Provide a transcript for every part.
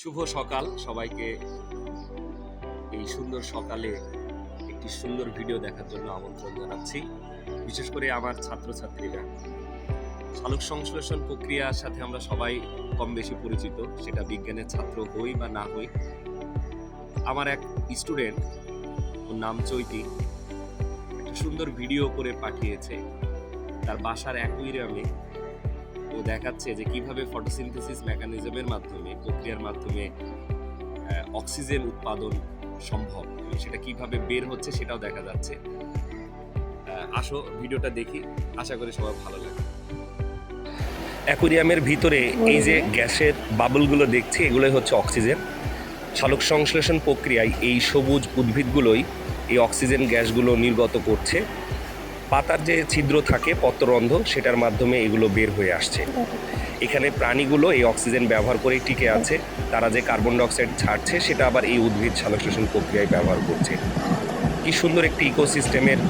শুভ সকাল সবাইকে। এই সুন্দর সকালে একটি সুন্দর ভিডিও দেখার জন্য আমন্ত্রণ জানাচ্ছি। বিশেষ করে আমার ছাত্রছাত্রীরা। সালোক সংশ্লেষণ প্রক্রিয়ার সাথে আমরা সবাই কম বেশি পরিচিত। সেটা বিজ্ঞানের ছাত্র হই বা না হই। আমার এক স্টুডেন্ট, ওর নাম চৈতি, একটা সুন্দর ভিডিও করে পাঠিয়েছে। তার বাসার অ্যাকুইরিয়ামে ও দেখাচ্ছে যে কীভাবে ফটোসিনথেসিস মেকানিজমের মাধ্যমে প্রক্রিয়ার মাধ্যমে অক্সিজেন উৎপাদন সম্ভব সেটা কীভাবে বের হচ্ছে সেটাও দেখা যাচ্ছে। আসো ভিডিওটা দেখি। আশা করি সবার ভালো লাগে অ্যাকুরিয়ামের ভিতরে এই যে গ্যাসের বাবলগুলো দেখছি এগুলোই হচ্ছে অক্সিজেন। সালোক সংশ্লেষণ প্রক্রিয়ায় এই সবুজ উদ্ভিদগুলোই এই অক্সিজেন গ্যাসগুলো নির্গত করছে। পাতার যে ছিদ্র থাকে পত্ররন্ধ্র সেটার মাধ্যমে এগুলো বের হয়ে আসছে। এখানে প্রাণীগুলো এই অক্সিজেন ব্যবহার করে টিকে আছে। তারা যে কার্বন ডাইঅক্সাইড ছাড়ছে, সেটা আবার এই উদ্ভিদ সালোকশোষণ প্রক্রিয়ায় ব্যবহার করছে। কি সুন্দর একটি ইকোসিস্টেমের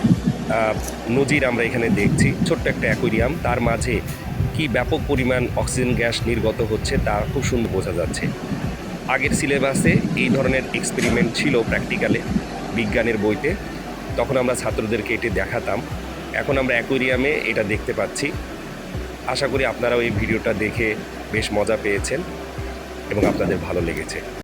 নজির আমরা এখানে দেখছি। ছোট্ট একটা অ্যাকোরিয়াম, তার মাঝে কি ব্যাপক পরিমাণ অক্সিজেন গ্যাস নির্গত হচ্ছে, তা খুব সুন্দর বোঝা যাচ্ছে। আগের সিলেবাসে এই ধরনের এক্সপেরিমেন্ট ছিল প্র্যাকটিক্যালে, বিজ্ঞানের বইতে। তখন আমরা ছাত্রদেরকে এটি দেখাতাম। এখন আমরা অ্যাকোরিয়ামে এটা দেখতে পাচ্ছি। আশা করি আপনারাও এই ভিডিওটা দেখে বেশ মজা পেয়েছেন এবং আপনাদের ভালো লেগেছে।